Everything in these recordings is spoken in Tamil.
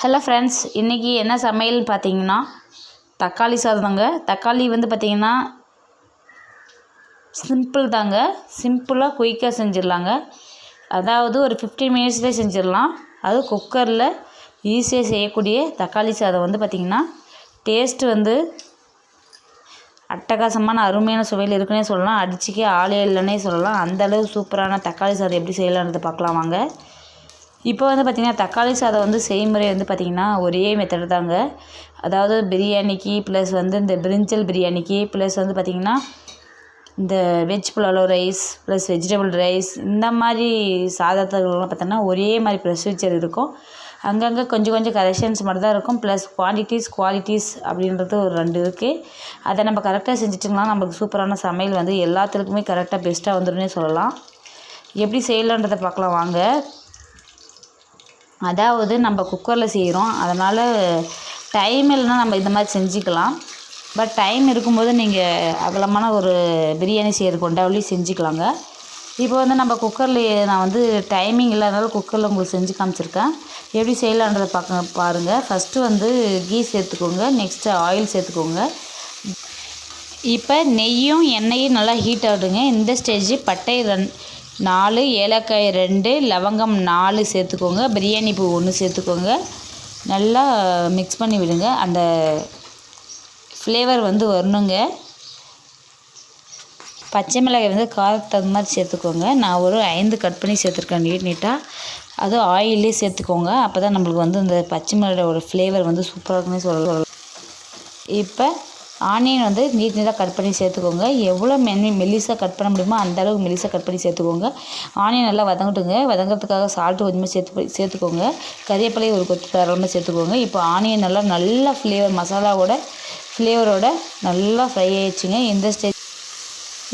ஹலோ ஃப்ரெண்ட்ஸ் இன்றைக்கி என்ன சமையல்னு பார்த்தீங்கன்னா தக்காளி சாதம்ங்க தக்காளி வந்து பார்த்திங்கன்னா சிம்பிள் தாங்க. சிம்பிளாக குயிக்காக செஞ்சிடலாங்க. அதாவது ஒரு ஃபிஃப்டீன் மினிட்ஸ்லேயே செஞ்சிடலாம். அது குக்கரில் ஈஸியாக செய்யக்கூடிய தக்காளி சாதம் வந்து பார்த்திங்கன்னா டேஸ்ட்டு வந்து அட்டகாசமான அருமையான சுவையில் இருக்குன்னே சொல்லலாம். அடிச்சுக்கே ஆளே இல்லைன்னே சொல்லலாம். அந்தளவு சூப்பரான தக்காளி சாதம் எப்படி செய்யலான்றதை பார்க்கலாம் வாங்க. இப்போ வந்து பார்த்திங்கன்னா தக்காளி சாதம் வந்து செய்முறை வந்து பார்த்திங்கன்னா ஒரே மெத்தடு தாங்க. அதாவது பிரியாணிக்கு ப்ளஸ் வந்து இந்த பிரிஞ்சல் பிரியாணிக்கு ப்ளஸ் வந்து பார்த்திங்கன்னா இந்த வெஜ் புலாலோ ரைஸ் ப்ளஸ் வெஜிடபிள் ரைஸ் இந்த மாதிரி சாதத்துக்கெல்லாம் பார்த்தோன்னா ஒரே மாதிரி ப்ரொசீஜர் இருக்கும். அங்கங்கே கொஞ்சம் கொஞ்சம் கரெக்ஷன்ஸ் மட்டும் தான் இருக்கும். ப்ளஸ் குவான்டிட்டிஸ் குவாலிட்டிஸ் அப்படின்றது ஒரு ரெண்டு இருக்குது அதை நம்ம கரெக்டாக செஞ்சுட்டோம்னா நமக்கு சூப்பரான சமையல் வந்து எல்லாத்துக்குமே கரெக்டாக பெஸ்ட்டாக வந்துடும்னே சொல்லலாம். எப்படி செய்யலான்றதை பார்க்கலாம். வாங்க. அதாவது நம்ம குக்கரில் செய்கிறோம் அதனால் டைம் இல்லைன்னா நம்ம இந்த மாதிரி செஞ்சுக்கலாம். பட் டைம் இருக்கும்போது நீங்கள் அகலமான ஒரு பிரியாணி செய்கிறது கொண்டாவளி செஞ்சுக்கலாங்க. இப்போ வந்து நம்ம குக்கரில் நான் வந்து டைமிங் இல்லாதனால குக்கரில் உங்களுக்கு செஞ்சு காமிச்சிருக்கேன். எப்படி செய்யலான்றதை பார்க்க பாருங்கள் ஃபஸ்ட்டு வந்து கீ சேர்த்துக்கோங்க. நெக்ஸ்ட்டு ஆயில் சேர்த்துக்கோங்க. இப்போ நெய்யும் எண்ணெயும் நல்லா ஹீட் ஆகிடுங்க இந்த ஸ்டேஜ் பட்டை ரன் நாலு ஏலக்காய் ரெண்டு லவங்கம் நாலு சேர்த்துக்கோங்க. பிரியாணி பூ ஒன்று சேர்த்துக்கோங்க. நல்லா மிக்ஸ் பண்ணி விடுங்க. அந்த ஃப்ளேவர் வந்து வரணுங்க. பச்சை மிளகாய் வந்து காரத்துக்கு தகுந்த மாதிரி சேர்த்துக்கோங்க. நான் ஒரு ஐந்து கட் பண்ணி சேர்த்துருக்கேன் நீட் நீட்டாக அதுவும் ஆயிலே சேர்த்துக்கோங்க. அப்போ தான் நம்மளுக்கு வந்து இந்த பச்சை மிளகாயோட ஃப்ளேவர் வந்து சூப்பராக இருக்குன்னு சொல்லலாம். இப்போ ஆனியன் வந்து நீட் நீட்டாக கட் பண்ணி சேர்த்துக்கோங்க. எவ்வளோ மென் மெல்லிசாக கட் பண்ண முடியுமோ அந்த அளவுக்கு மெல்லிசாக கட் பண்ணி சேர்த்துக்கோங்க. ஆனியன் நல்லா வதங்கட்டுங்க. வதங்கிறதுக்காக சால்ட்டு கொஞ்சமாக சேர்த்து சேர்த்துக்கோங்க. கறிவேப்பிலையை ஒரு கொத்து தரமாக சேர்த்துக்கோங்க. இப்போ ஆனியன் நல்லா நல்லா ஃப்ளேவர் மசாலாவோட ஃப்ளேவரோட நல்லா ஃப்ரை ஆயிடுச்சுங்க. இந்த ஸ்டேஜ்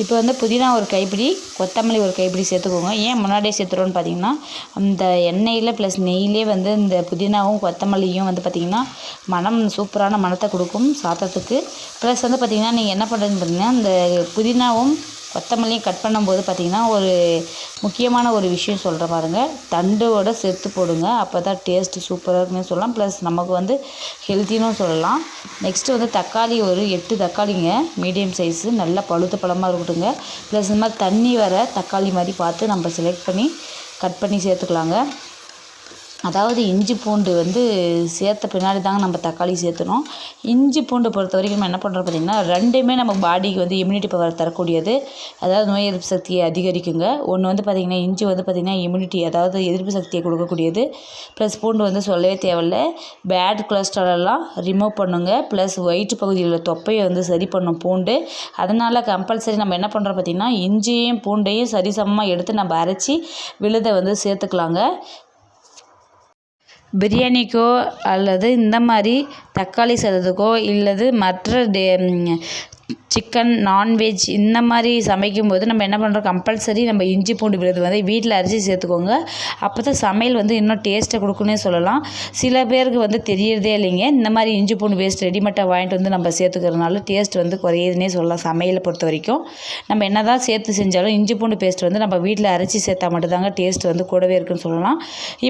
இப்போ வந்து புதினா ஒரு கைப்பிடி கொத்தமல்லி ஒரு கைப்பிடி சேர்த்துக்கோங்க. ஏன் முன்னாடியே சேர்த்துறோன்னு பார்த்தீங்கன்னா அந்த எண்ணெயில் ப்ளஸ் நெய்யிலே வந்து இந்த புதினாவும் கொத்தமல்லியும் வந்து பார்த்திங்கன்னா மனம் சூப்பரான மனத்தை கொடுக்கும் சாதத்துக்கு. ப்ளஸ் வந்து பார்த்திங்கன்னா நீங்கள் என்ன பண்ணுறதுன்னு பார்த்தீங்கன்னா இந்த புதினாவும் கொத்தமல்லியும் கட் பண்ணும்போது பார்த்திங்கன்னா ஒரு முக்கியமான ஒரு விஷயம் சொல்கிற பாருங்க. தண்டோட சேர்த்து போடுங்க. அப்போ தான் டேஸ்ட்டு சூப்பராக இருக்குன்னு சொல்லலாம். ப்ளஸ் நமக்கு வந்து ஹெல்த்தினும் சொல்லலாம். நெக்ஸ்ட்டு வந்து தக்காளி ஒரு எட்டு தக்காளிங்க. மீடியம் சைஸு நல்லா பழுத்த பழமாக இருக்கட்டுங்க ப்ளஸ் இந்த மாதிரி தண்ணி வர தக்காளி மாதிரி பார்த்து நம்ம செலக்ட் பண்ணி கட் பண்ணி சேர்த்துக்கலாங்க. அதாவது இஞ்சி பூண்டு வந்து சேர்த்த பின்னாடி தாங்க நம்ம தக்காளி சேர்த்துணும். இஞ்சி பூண்டு பொறுத்த வரைக்கும் நம்ம என்ன பண்ணுறோம் பார்த்திங்கன்னா ரெண்டுமே நம்ம பாடிக்கு வந்து இம்யூனிட்டி பவர் தரக்கூடியது. அதாவது நோய் எதிர்ப்பு சக்தியை அதிகரிக்குங்க. ஒன்று வந்து பார்த்திங்கன்னா இஞ்சி வந்து பார்த்திங்கன்னா இம்யூனிட்டி அதாவது எதிர்ப்பு சக்தியை கொடுக்கக்கூடியது. ப்ளஸ் பூண்டு வந்து சொல்லவே தேவையில்ல. பேட் கொலஸ்ட்ரால் எல்லாம் ரிமூவ் பண்ணுங்க. ப்ளஸ் வயிற்று பகுதியில் உள்ள தொப்பையை வந்து சரி பண்ணும் பூண்டு. அதனால் கம்பல்சரி நம்ம என்ன பண்ணுறோம் பார்த்திங்கன்னா இஞ்சியும் பூண்டையும் சரிசமமாக எடுத்து நம்ம அரைச்சி விழுதை வந்து சேர்த்துக்கலாங்க. பிரியாணிக்கோ அல்லது இந்த மாதிரி தக்காளி சாதத்துக்கோ இல்லது மற்ற டே சிக்கன் நான்வெஜ் இந்த மாதிரி சமைக்கும்போது நம்ம என்ன பண்ணுறோம் கம்பல்சரி நம்ம இஞ்சி பூண்டு விழுது வந்து வீட்டில் அரைச்சி சேர்த்துக்கோங்க. அப்போ தான் சமையல் வந்து இன்னும் டேஸ்ட்டை கொடுக்குன்னே சொல்லலாம். சில பேருக்கு வந்து தெரியறதே இல்லைங்க. இந்த மாதிரி இஞ்சி பூண்டு பேஸ்ட் ரெடிமேட்டாக வாங்கிட்டு வந்து நம்ம சேர்த்துக்கிறதுனால டேஸ்ட் வந்து குறையுதுன்னே சொல்லலாம் சமையலை பொறுத்த வரைக்கும். நம்ம என்ன தான் சேர்த்து செஞ்சாலும் இஞ்சி பூண்டு பேஸ்ட் வந்து நம்ம வீட்டில் அரைச்சி சேர்த்தா மட்டும்தாங்க டேஸ்ட் வந்து கூடவே இருக்குன்னு சொல்லலாம்.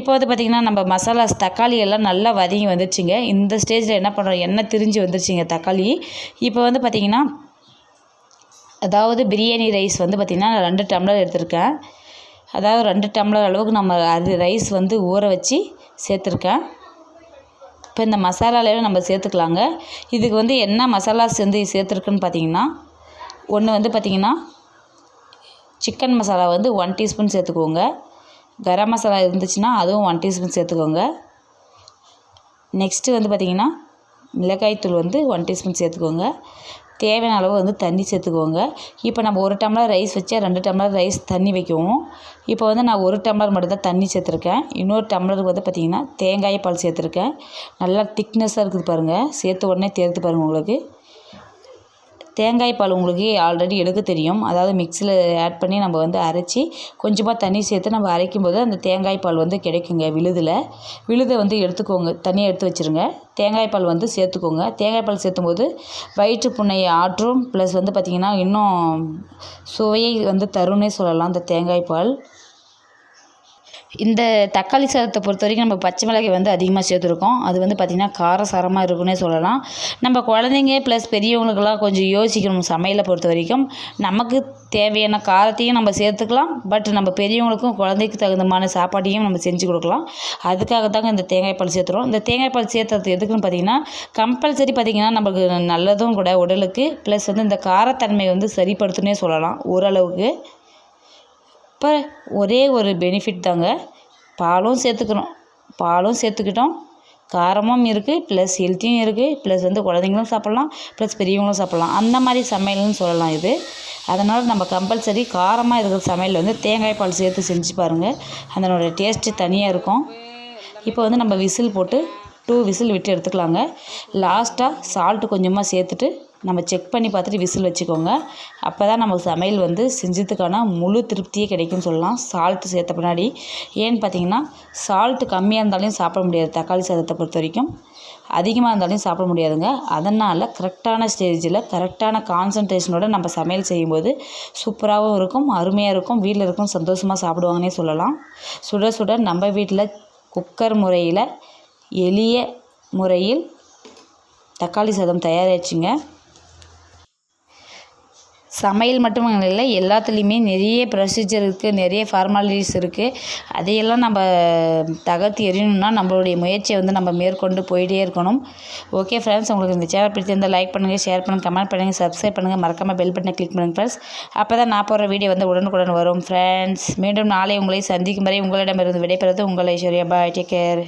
இப்போ வந்து பார்த்திங்கன்னா நம்ம மசாலாஸ் தக்காளி எல்லாம் நல்லா வதங்கி வந்துருச்சுங்க. இந்த ஸ்டேஜில் என்ன பண்ணுறோம் எண்ணெய் திரிஞ்சு வந்துருச்சுங்க தக்காளி. இப்போ வந்து பார்த்திங்கன்னா அதாவது பிரியாணி ரைஸ் வந்து பார்த்திங்கன்னா நான் ரெண்டு டம்ளர் எடுத்திருக்கேன். அதாவது ரெண்டு டம்ளர் அளவுக்கு நம்ம அது ரைஸ் வந்து ஊற வச்சு சேர்த்துருக்கேன். இப்போ இந்த மசாலாவில் நம்ம சேர்த்துக்கலாங்க. இதுக்கு வந்து என்ன மசாலாஸ் வந்து சேர்த்துருக்குன்னு பார்த்தீங்கன்னா ஒன்று வந்து பார்த்திங்கன்னா சிக்கன் மசாலா வந்து ஒன் டீஸ்பூன் சேர்த்துக்கோங்க. கரம் மசாலா இருந்துச்சுன்னா அதுவும் ஒன் டீஸ்பூன் சேர்த்துக்கோங்க. நெக்ஸ்ட்டு வந்து பார்த்திங்கன்னா மிளகாய்த்தூள் வந்து ஒன் டீஸ்பூன் சேர்த்துக்கோங்க. தேவையான அளவு வந்து தண்ணி சேர்த்துக்கோங்க. இப்போ நம்ம ஒரு டம்ளர் ரைஸ் வச்சா ரெண்டு டம்ளர் ரைஸ் தண்ணி வைக்கவும். இப்போ வந்து நான் ஒரு டம்ளர் மட்டும்தான் தண்ணி சேர்த்துருக்கேன். இன்னொரு டம்ளருக்கு வந்து பார்த்திங்கன்னா தேங்காய் பால் சேர்த்துருக்கேன். நல்லா திக்னஸாக இருக்குது பாருங்கள் சேர்த்த உடனே தேர்த்து பாருங்கள் உங்களுக்கு. தேங்காய் பால் உங்களுக்கு ஆல்ரெடி எடுக்க தெரியும். அதாவது மிக்சியில் ஆட் பண்ணி நம்ம வந்து அரைச்சி கொஞ்சமாக தண்ணி சேர்த்து நம்ம அரைக்கும் போது அந்த தேங்காய் பால் வந்து கிடைக்குங்க விழுதில். விழுதை வந்து எடுத்துக்கோங்க தனியாக எடுத்து வச்சுருங்க. தேங்காய் பால் வந்து சேர்த்துக்கோங்க. தேங்காய் பால் சேர்த்தும் போது வயிற்று புண்ணையை ஆற்றும். ப்ளஸ் வந்து பார்த்திங்கன்னா இன்னும் சுவையை வந்து தரும்னே சொல்லலாம் அந்த தேங்காய் பால். இந்த தக்காளி சாதத்தை பொறுத்த வரைக்கும் நம்ம பச்சை மிளகாய் வந்து அதிகமாக சேர்த்துருக்கோம். அது வந்து பார்த்திங்கன்னா காரசாரமாக இருக்குன்னே சொல்லலாம். நம்ம குழந்தைங்க ப்ளஸ் பெரியவங்களுக்கெல்லாம் கொஞ்சம் யோசிக்கணும் சமையலை பொறுத்த வரைக்கும் நமக்கு தேவையான காரத்தையும் நம்ம சேர்த்துக்கலாம். பட் நம்ம பெரியவங்களுக்கும் குழந்தைக்கு தகுந்தமான சாப்பாட்டையும் நம்ம செஞ்சு கொடுக்கலாம். அதுக்காக தாங்க இந்த தேங்காய் பால் சேர்த்துறோம். இந்த தேங்காய் பால் சேர்த்துறது எதுக்குன்னு பார்த்தீங்கன்னா கம்பல்சரி பார்த்திங்கன்னா நமக்கு நல்லதும் கூட உடலுக்கு ப்ளஸ் வந்து இந்த காரத்தன்மை வந்து சரிப்படுத்துனே சொல்லலாம். ஓரளவுக்கு அப்போ ஒரே ஒரு பெனிஃபிட் தாங்க. பாலும் சேர்த்துக்கிறோம் பாலும் சேர்த்துக்கிட்டோம். காரமும் இருக்குது ப்ளஸ் ஹெல்த்தியும் இருக்குது ப்ளஸ் வந்து குழந்தைங்களும் சாப்பிட்லாம் ப்ளஸ் பெரியவங்களும் சாப்பிட்லாம். அந்த மாதிரி சமையல்னு சொல்லலாம் இது. அதனால் நம்ம கம்பல்சரி காரமாக இருக்கிற சமையல் வந்து தேங்காய் பால் சேர்த்து செஞ்சு பாருங்கள் அதனோட டேஸ்ட்டு தனியாக இருக்கும். இப்போ வந்து நம்ம விசில் போட்டு டூ விசில் விட்டு எடுத்துக்கலாங்க. லாஸ்ட்டாக சால்ட்டு கொஞ்சமாக சேர்த்துட்டு நம்ம செக் பண்ணி பார்த்துட்டு விசில் வச்சுக்கோங்க. அப்போ தான் நமக்கு சமையல் வந்து செஞ்சதுக்கான முழு திருப்தியே கிடைக்கும்னு சொல்லலாம். சால்ட்டு சேர்த்த பின்னாடி. ஏன்னு பார்த்தீங்கன்னா சால்ட்டு கம்மியாக இருந்தாலும் சாப்பிட முடியாது. தக்காளி சாதத்தை பொறுத்த வரைக்கும். அதிகமாக இருந்தாலும் சாப்பிட முடியாதுங்க. அதனால் கரெக்டான ஸ்டேஜில் கரெக்டான கான்சன்ட்ரேஷனோட நம்ம சமையல் செய்யும்போது சூப்பராகவும் இருக்கும் அருமையாக இருக்கும் வீட்டில் இருக்கும் சந்தோஷமாக சாப்பிடுவாங்கன்னே சொல்லலாம். சுட சுட நம்ம வீட்டில் குக்கர் முறையில் எளிய முறையில் தக்காளி சாதம் தயாராகிடுச்சுங்க சமையல் மட்டும் இல்லை எல்லாத்துலேயுமே நிறைய ப்ரொசீஜர் இருக்குது நிறைய ஃபார்மாலிட்டிஸ் இருக்குது அதையெல்லாம் நம்ம தகர்த்து எறியணும்னா நம்மளுடைய முயற்சியை வந்து நம்ம மேற்கொண்டு போயிட்டே இருக்கணும். ஓகே ஃப்ரெண்ட்ஸ் உங்களுக்கு இந்த சேனல் பிடிச்சிருந்தால் லைக் பண்ணுங்கள் ஷேர் பண்ணுங்கள் கமெண்ட் பண்ணுங்கள் சப்ஸ்கிரைப் பண்ணுங்கள் மறக்காமல் பெல் பட்டனை கிளிக் பண்ணுங்கள் ஃப்ரெண்ட்ஸ் அப்போ தான் நான் போகிற வீடியோ வந்து உடனுக்குடன் வரும் ஃப்ரெண்ட்ஸ் மீண்டும் நாளை உங்களை சந்திக்கும் வரை உங்களிடமிருந்து விடைபெறுவது உங்கள் ஐஸ்வர்யா. Bye take care